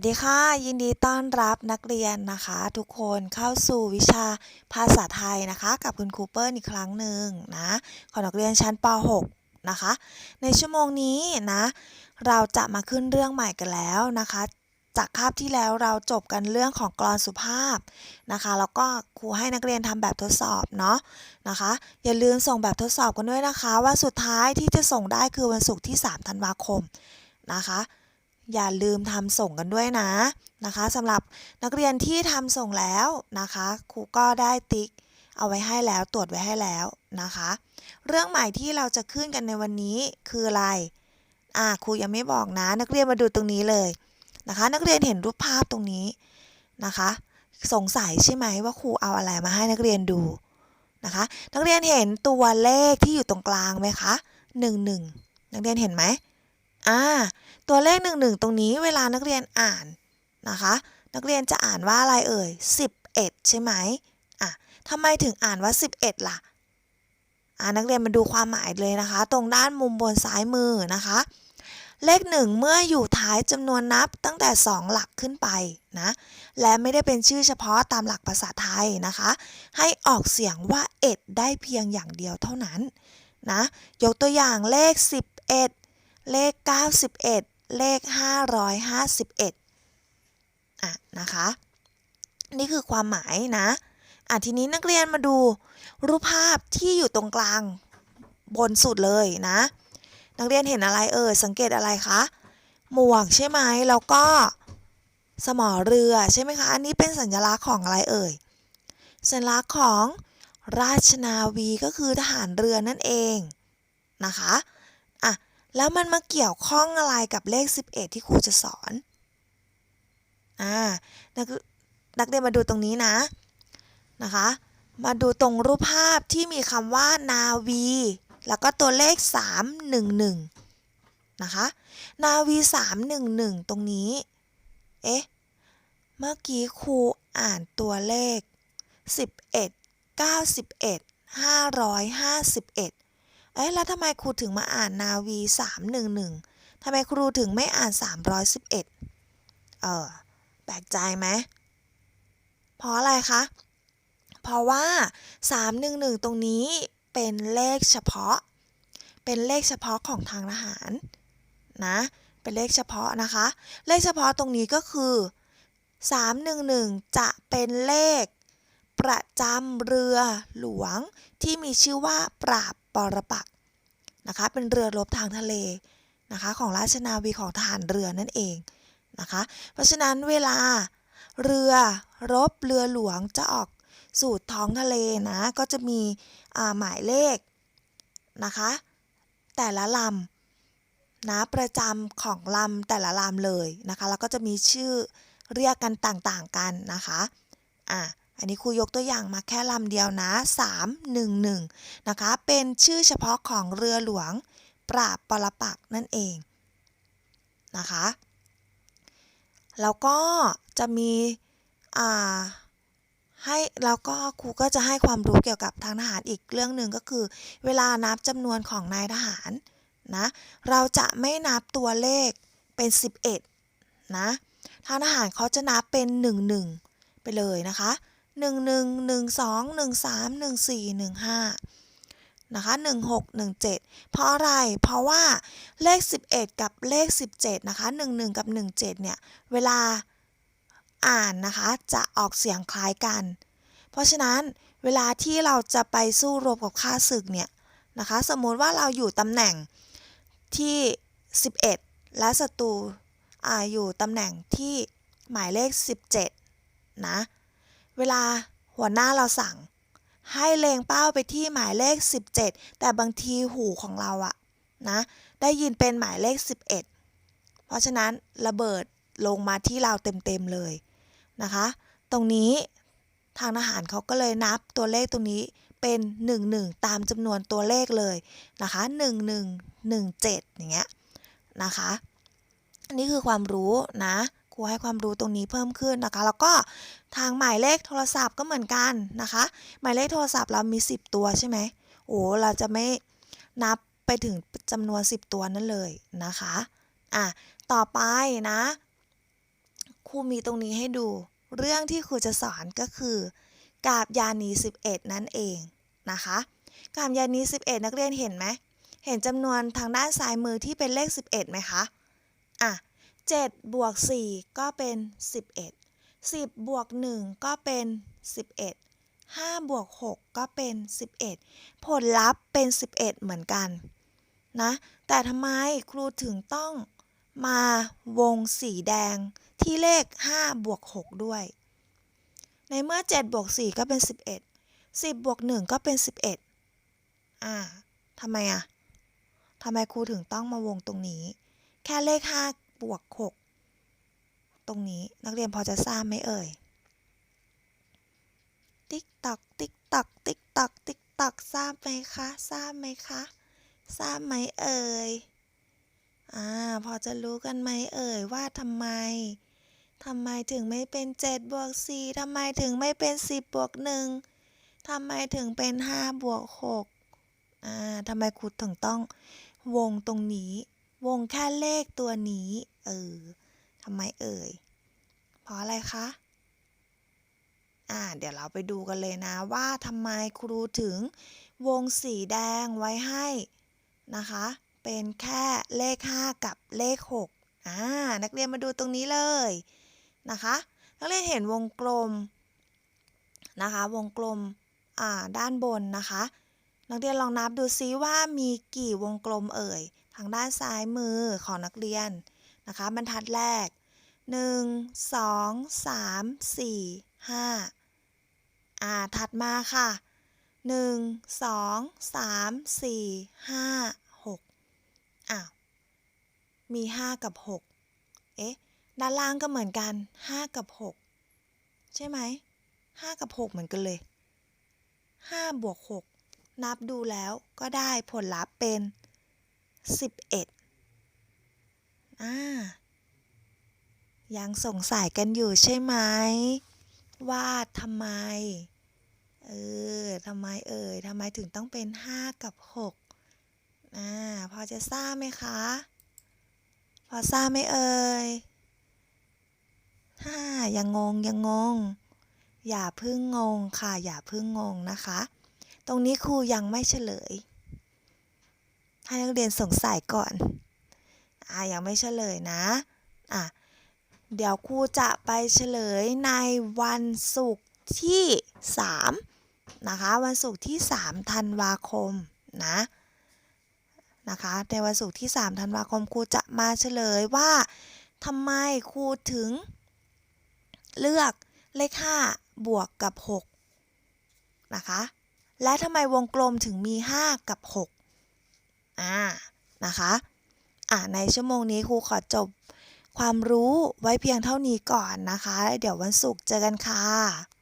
วัสดีค่ะ ยินดีต้อนรับนักเรียนนะคะ ทุกคนเข้าสู่วิชาภาษาไทยนะคะ กับคุณครูเปิ้ลอีกครั้งหนึ่งนะของนักเรียนชั้นป .6 นะคะ ในชั่วโมงนี้นะ เราจะมาขึ้นเรื่องใหม่กันแล้วนะคะ จากคาบที่แล้วเราจบกันเรื่องของกลอนสุภาพนะคะแล้วก็ครูให้นักเรียนทำแบบทดสอบเนาะนะคะ อย่าลืมส่งแบบทดสอบกันด้วยนะคะ ว่าสุดท้ายที่จะส่งได้คือวันศุกร์ที่3ธันวาคมนะคะ อย่าลืมทำส่งกันด้วยนะนะคะสำหรับนักเรียนที่ทำส่งแล้วนะคะครูก็ได้ติ๊กเอาไว้ให้แล้วตรวจไว้ให้แล้วนะคะ เรื่องใหม่ที่เราจะขึ้นกันในวันนี้คืออะไรอ่าครูยังไม่บอกนะ นักเรียนมาดูตรงนี้เลยนะคะ นักเรียนเห็นรูปภาพตรงนี้นะคะ สงสัยใช่ไหมว่าครูเอาอะไรมาให้นักเรียนดูนะคะ นักเรียนเห็นตัวเลขที่อยู่ตรงกลางไหมคะหนึ่งหนึ่งนักเรียนเห็นไหม อ่าตัวเลข 1 1 ตรงนี้เวลานักเรียนอ่านนะคะ นักเรียนจะอ่านว่าอะไรเอ่ย 11 ใช่ไหมอะทำไมถึงอ่านว่า 11 ล่ะอ่านักเรียนมาดูความหมายเลยนะคะ ตรงด้านมุมบนซ้ายมือนะคะ เลข 1 เมื่ออยู่ท้ายจำนวนนับตั้งแต่ 2 หลักขึ้นไปนะและไม่ได้เป็นชื่อเฉพาะตามหลักภาษาไทยนะคะ ให้ออกเสียงว่า เอ็ดได้เพียงอย่างเดียวเท่านั้นนะยกตัวอย่างเลข 11 เลข 91 เลข 551อะนะคะ นี่คือความหมายนะอะทีนี้นักเรียนมาดูรูปภาพที่อยู่ตรงกลางบนสุดเลยนะ นักเรียนเห็นอะไรเอ่ยสังเกตอะไรคะหมวกใช่ไหมแล้วก็สมอเรือใช่ไหมคะ อันนี้เป็นสัญลักษณ์ของอะไรเอ่ย สัญลักษณ์ของราชนาวีก็คือทหารเรือนั่นเองนะคะอะ แล้วมันมาเกี่ยวข้องอะไรกับเลข 11 ที่ครูจะสอน อ่านักนักเรียนมาดูตรงนี้นะ นะคะ มาดูตรงรูปภาพที่มีคำว่านาวี แล้วก็ตัวเลข 311 นะคะ นาวี 311 ตรงนี้ เอ๊ะ เมื่อกี้ครูอ่านตัวเลข 11 91 551 เอ๊ะแล้วทำไมครูถึงมาอ่านนาวี 311ทำไมครูถึงไม่อ่าน 311 เออแปลกใจไหมเพราะอะไรคะ เพราะว่า 311 ตรงนี้เป็นเลขเฉพาะ เป็นเลขเฉพาะของทางทหารนะ เป็นเลขเฉพาะนะคะ เลขเฉพาะตรงนี้ก็คือ 311 จะเป็นเลข ประจำเรือหลวงที่มีชื่อว่าปราบปรปักนะคะ เป็นเรือรบทางทะเลนะคะ ของราชนาวีของทหารเรือนั่นเองนะคะ เพราะฉะนั้นเวลาเรือรบเรือหลวงจะออกสู่ท้องทะเลนะ ก็จะมีหมายเลขนะคะ แต่ละลำนะประจำของลำแต่ละลำเลยนะคะ แล้วก็จะมีชื่อเรียกกันต่างๆกันนะคะ อะ อันนี้ครูยกตัวอย่างมาแค่ลำเดียวนะ 311 นะคะ เป็นชื่อเฉพาะของเรือหลวงปราบปรปักนั่นเองนะคะ แล้วก็จะมีอ่าให้แล้วก็ครูก็จะให้ความรู้เกี่ยวกับทางทหารอีกเรื่องหนึ่งก็คือ เวลานับจำนวนของนายทหารนะเราจะไม่นับตัวเลขเป็น 11นะทางทหารเขาจะนับเป็น 11 ไปเลยนะคะ หนึ่งหนึ่งหนึ่งสองหนึ่งสามหนึ่งสี่หนึ่งห้านะคะหนึ่งหกหนึ่งเจ็ดเพราะอะไร เพราะว่าเลขสิบเอ็ดกับเลขสิบเจ็ดนะคะหนึ่งหนึ่งกับหนึ่งเจ็ดเนี่ย เวลาอ่านนะคะจะออกเสียงคล้ายกัน เพราะฉะนั้นเวลาที่เราจะไปสู้รบกับข้าศึกเนี่ยนะคะ สมมุติว่าเราอยู่ตำแหน่งที่ 11 และศัตรูออยู่ตำแหน่งที่หมายเลข 17 นะ เวลาหัวหน้าเราสั่ง ให้เลงเป้าไปที่หมายเลข 17 แต่บางทีหูของเราอะนะได้ยินเป็นหมายเลข 11 เพราะฉะนั้นระเบิดลงมาที่เราเต็มๆเลยนะคะ ตรงนี้ทางทหารเขาก็เลยนับตัวเลขตรงนี้เป็น 11 ตามจำนวนตัวเลขเลยนะคะ1117 อย่างเงี้ยนะคะ นี่คือความรู้นะ รูให้ความรู้ตรงนี้เพิ่มขึ้นนะคะ แล้วก็ทางหมายเลขโทรศัพท์ก็เหมือนกันนะคะ หมายเลขโทรศัพท์เรามี 10 ตัวใช่ไหมโอ้เราจะไม่นับไปถึงจำนวน 10 ตัวนั่นเลยนะคะอะต่อไปนะครูมีตรงนี้ให้ดู เรื่องที่ครูจะสอนก็คือกาบยานี 11 นั่นเองนะคะกาบยานี 11 นักเรียนเห็นไหมเห็นจำนวนทางด้านซ้ายมือที่เป็นเลข 11ไหมคะอะ 7บวก4ก็เป็น 11 10บวก1ก็เป็น 11 5บวก6ก็เป็น 11 ผลลัพธ์เป็น 11 เหมือนกันนะแต่ทำไมครูถึงต้องมาวงสีแดงที่เลข5บวก6ด้วย ในเมื่อ7บวก4ก็เป็น 11 10บวก1ก็เป็น 11อ่าทำไมอะทำไมครูถึงต้องมาวงตรงนี้ แค่เลข 5 บวก 6 ตรงนี้นักเรียนพอจะทราบไหมเอ่ย ติ๊กตอกติ๊กตอกติ๊กตอกติ๊กตอกทราบไหมคะ ทราบไหมคะ ทราบไหมเอ่ย อ่า พอจะรู้กันไหมเอ่ยว่าทำไมทำไมถึงไม่เป็น7บวก4ทำไมถึงไม่เป็น 10บวก1ทำไมถึงเป็น5บวก6อ่าทำไมครูถึงต้องวงตรงนี้ วงแค่เลขตัวนี้ เออทำไมเอ่ย เพราะอะไรคะ อ่า เดี๋ยวเราไปดูกันเลยนะว่าทำไมครูถึงวงสีแดงไว้ให้นะคะ เป็นแค่เลข 5 กับเลข 6 อ่า นักเรียนมาดูตรงนี้เลยนะคะ นักเรียนเห็นวงกลมนะคะ วงกลม อ่า ด้านบนนะคะ นักเรียนลองนับดูซิว่ามีกี่วงกลมเอ่ย ทางด้านซ้ายมือของนักเรียนนะคะ บรรทัดแรก 1 2 3 4 5อ่าถัดมาค่ะ 1 2 3 4 5 6อ้าวมี 5 กับ 6 เอ๊ะ ด้านล่างก็เหมือนกัน 5 กับ 6 ใช่ไหม 5 กับ 6 เหมือนกันเลย 5 บวก 6 นับดูแล้วก็ได้ผลลัพธ์เป็น 11อ่า ยังสงสัยกันอยู่ใช่ไหม ว่าทำไม เออทำไมเอ่ยทำไมถึงต้องเป็น5กับ6อ่า พอจะทราบไหมคะ พอทราบไหมเอ่ยฮ่ายังงงยังงง อย่าเพึ่งงงค่ะ อย่าเพึ่งงงนะคะ ตรงนี้ครูยังไม่เฉลย ให้นักเรียนสงสัยก่อน อ่ายังไม่เฉลยนะ อะ เดี๋ยวครูจะไปเฉลยในวันศุกร์ที่ 3 นะคะ วันศุกร์ที่ 3 ธันวาคมนะนะคะในวันศุกร์ที่ 3 ธันวาคมครูจะมาเฉลยว่าทำไมครูถึง เลือกเลข 5 บวกกับ 6 นะคะ และทำไมวงกลมถึงมี 5 กับ 6 อ่านะคะอ่าในชั่วโมงนี้ครูขอจบความรู้ไว้เพียงเท่านี้ก่อนนะคะ เดี๋ยววันศุกร์เจอกันค่ะ